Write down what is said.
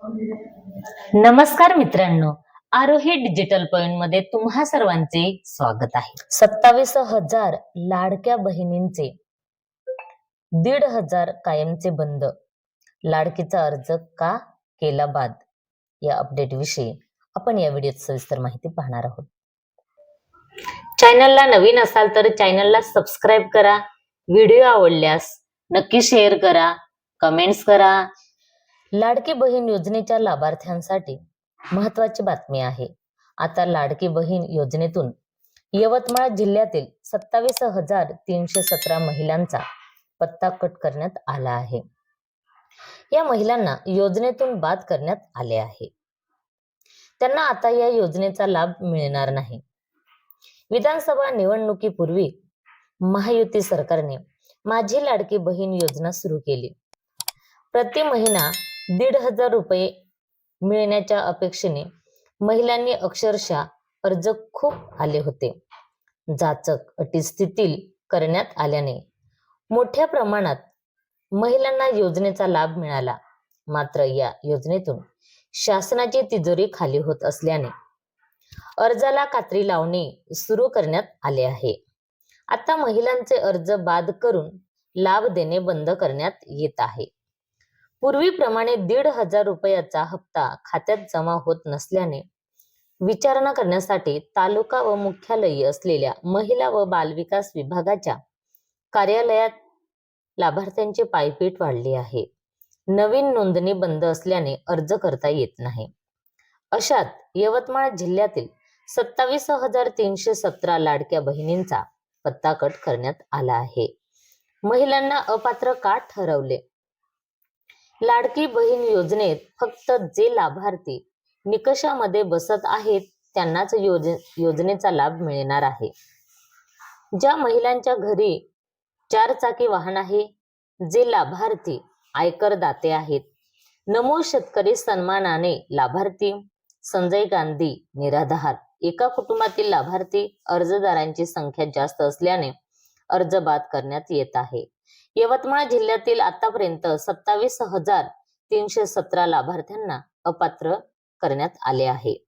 नमस्कार मित्रांनो आरोही डिजिटल पॉइंटमध्ये तुम्हा सर्वांचे स्वागत आहे. सत्तावीस हजार लाडक्या बहिणींचे दीड हजार कायमचे बंद. लाडकीचा अर्ज का केला बाद? या अपडेट विषयी आपण या व्हिडिओत सविस्तर माहिती पाहणार आहोत. चॅनलला नवीन असाल तर चॅनलला सबस्क्राईब करा. व्हिडिओ आवडल्यास नक्की शेअर करा कमेंट्स करा. लाडकी बहीण योजनेच्या लाभार्थ्यांसाठी महत्वाची बातमी आहे. आता लाडकी बहीण योजनेतून यवतमाळ जिल्ह्यातील सत्तावीस हजार तीनशे सतरा महिलांचा पत्ता कट करण्यात आला आहे. या महिलांना योजनेतून बाद करण्यात आले आहे. त्यांना आता या योजनेचा लाभ मिळणार नाही. विधानसभा निवडणुकीपूर्वी महायुती सरकारने माझी लाडकी बहीण योजना सुरू केली. प्रति महिना दीड हजार रुपये मिळण्याच्या अपेक्षेने महिलांनी अक्षरशः अर्ज खूप आले होते. जाचक अटी स्थितील करण्यात आल्याने मोठ्या प्रमाणात महिलांना योजनेचा लाभ मिळाला. मात्र या योजनेतून शासनाची तिजोरी खाली होत असल्याने अर्जाला कात्री लावणे सुरू करण्यात आले आहे. आता महिलांचे अर्ज बाद करून लाभ देणे बंद करण्यात येत आहे. पूर्वीप्रमाणे दीड हजार रुपयाचा हप्ता खात्यात जमा होत नसल्याने विचारणा करण्यासाठी तालुका व मुख्यालयी असलेल्या महिला व बालविकास विभागाच्या कार्यालयात लाभार्थ्यांची पायपीट वाढली आहे. नवीन नोंदणी बंद असल्याने अर्ज करता येत नाही. अशात यवतमाळ जिल्ह्यातील सत्तावीस हजार तीनशे सतरा लाडक्या बहिणींचा पत्ता कट करण्यात आला आहे. महिलांना अपात्र का ठरवले? लाडकी बहीण योजनेत फक्त जे लाभार्थी निकषामध्ये बसत आहेत त्यांनाच योज योजनेचा लाभ मिळणार आहे. ज्या महिलांच्या घरी चार चाकी वाहन आहे जे लाभार्थी आयकर दाते आहेत. नमो शेतकरी सन्मानाने लाभार्थी संजय गांधी निराधार. एका कुटुंबातील लाभार्थी अर्जदारांची संख्या जास्त असल्याने अर्ज बाद करण्यात येत आहे. यवतमाळ जिल्ह्यातील आतापर्यंत सत्तावीस हजार तीनशे सतरा लाभार्थ्यांना अपात्र करण्यात आले आहे.